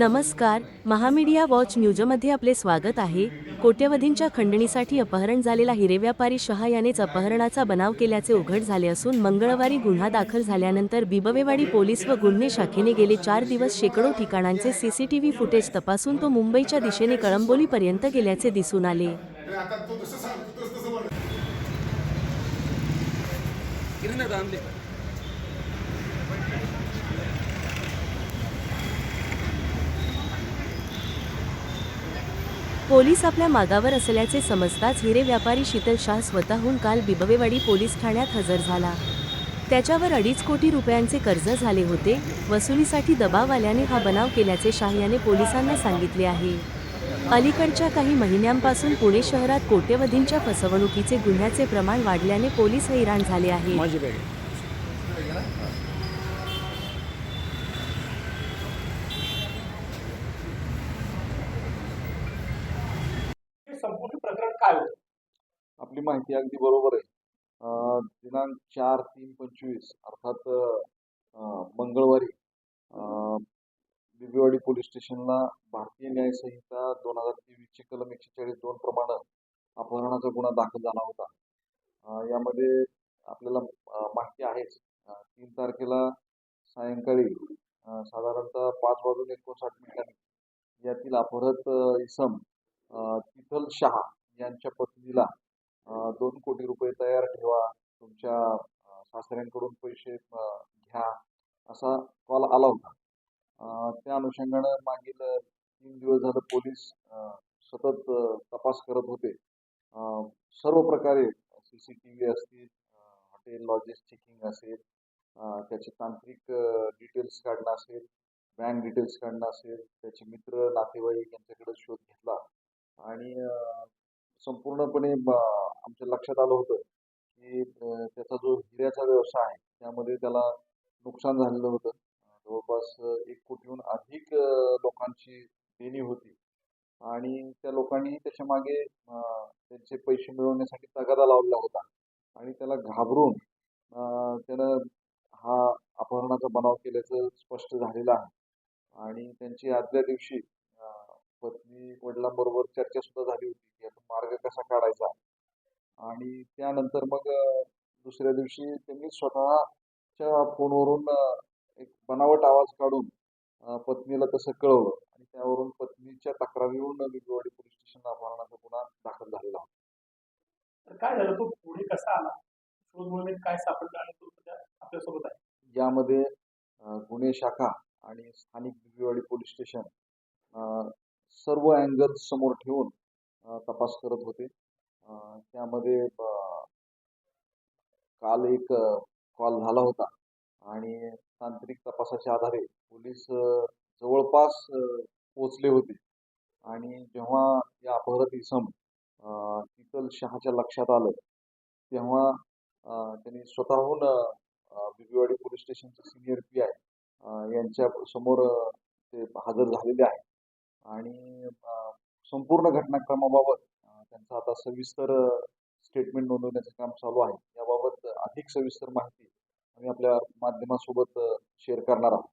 नमस्कार महामीडिया वॉच न्यूजमध्ये आपले स्वागत आहे. कोट्यवधींच्या खंडणीसाठी अपहरण झालेला हिरे व्यापारी शहा यानेच अपहरणाचा बनाव केल्याचे उघड झाले असून मंगळवारी गुन्हा दाखल झाल्यानंतर बिबवेवाडी पोलीस व गुन्हे शाखेने गेले चार दिवस शेकडो ठिकाणांचे सीसीटीव्ही फुटेज तपासून तो मुंबईच्या दिशेने कळंबोलीपर्यंत गेल्याचे दिसून आले आता तो जसं सांगतो तसं तसं म्हणा. गिरणं थांबले पोलीस आपल्या मागावर असल्याचे समजताच हिरे व्यापारी शीतल शाह स्वतःहून काल बिबवेवाडी पोलीस ठाण्यात हजर झाला. त्याच्यावर अडीच कोटी रुपयांचे कर्ज झाले होते. वसुलीसाठी दबाव आल्याने हा बनाव केल्याचे शाह याने पोलिसांना सांगितले आहे. अलीकडच्या काही महिन्यांपासून पुणे शहरात कोट्यवधींच्या फसवणुकीचे गुन्ह्याचे प्रमाण वाढल्याने पोलीस हैराण झाले आहेत माझी बॅग हे संपूर्ण प्रकरण काय होतं आपली माहिती अगदी बरोबर आहे. दिनांक चार तीन पंचवीस अर्थात मंगळवारी बिबीवाडी पोलीस स्टेशनला भारतीय न्याय संहिता दोन हजार तेवीसचे कलम एकशे चाळीस दोन प्रमाणे अपहरणाचा गुन्हा दाखल झाला होता. यामध्ये आपल्याला माहिती आहेच तीन तारखेला सायंकाळी साधारणतः पाच वाजून एकोणसाठ मिनिटांनी यातील अपहरत इसम तिथल शहा यांच्या पत्नीला कोटी रुपये तयार ठेवा तुमच्या सासऱ्यांकडून पैसे घ्या असा कॉल आला होता. त्या अनुषंगानं मागील तीन दिवस झालं पोलीस सतत तपास करत होते. सर्व प्रकारे सी सी टी व्ही असतील हॉटेल लॉजेस चेकिंग असेल त्याचे तांत्रिक डिटेल्स काढणं असेल बँक डिटेल्स काढणं असेल त्याचे मित्र नातेवाईक यांच्याकडे शोध घेतला. आणि संपूर्णपणे आमच्या लक्षात आलं होतं की त्याचा जो हिऱ्याचा व्यवसाय आहे त्यामध्ये त्याला नुकसान झालेलं होतं. जवळपास एक कोटीहून अधिक लोकांची देणी होती. आणि त्या लोकांनी त्याच्यामागे त्यांचे पैसे मिळवण्यासाठी तगादा लावलेला होता. आणि त्याला घाबरून त्यानं हा अपहरणाचा बनाव केल्याचं स्पष्ट झालेलं आहे. आणि त्यांची आदल्या दिवशी पत्नी वडिलांबरोबर चर्चा सुद्धा झाली होती की यातून मार्ग कसा काढायचा? आणि त्यानंतर मग दुसऱ्या दिवशी त्यांनी स्वतःच्या फोनवरून एक बनावट आवाज काढून पत्नीला तसं कळवलं. आणि त्यावरून पत्नीच्या तक्रारीवरून बिबवेवाडी पोलीस स्टेशनला अपहरणाचा गुन्हा दाखल झालेला होता. तर काय झालं? तो पुढे कसा आला? शोध काय सापडलं आणि तो सध्या आपल्यासोबत आहे? यामध्ये गुन्हे शाखा आणि स्थानिक बिबवेवाडी पोलीस स्टेशन सर्व अँगल समोर ठेवून तपास करत होते. त्यामध्ये काल एक कॉल झाला होता आणि तांत्रिक तपासाच्या आधारे पोलीस जवळपास पोचले होते. आणि जेव्हा या अपहरत इसम अं, शीतल शहाच्या लक्षात आलं तेव्हा त्यांनी स्वतःहून बिबीवाडी पोलीस स्टेशनचे सिनियर पी आय यांच्या समोर ते हजर झालेले आहेत. आणि संपूर्ण घटनाक्रमाबाबत त्यांचं आता सविस्तर स्टेटमेंट नोंदवण्याचं काम चालू आहे. याबाबत अधिक सविस्तर माहिती आम्ही आपल्या माध्यमासोबत शेअर करणार आहोत.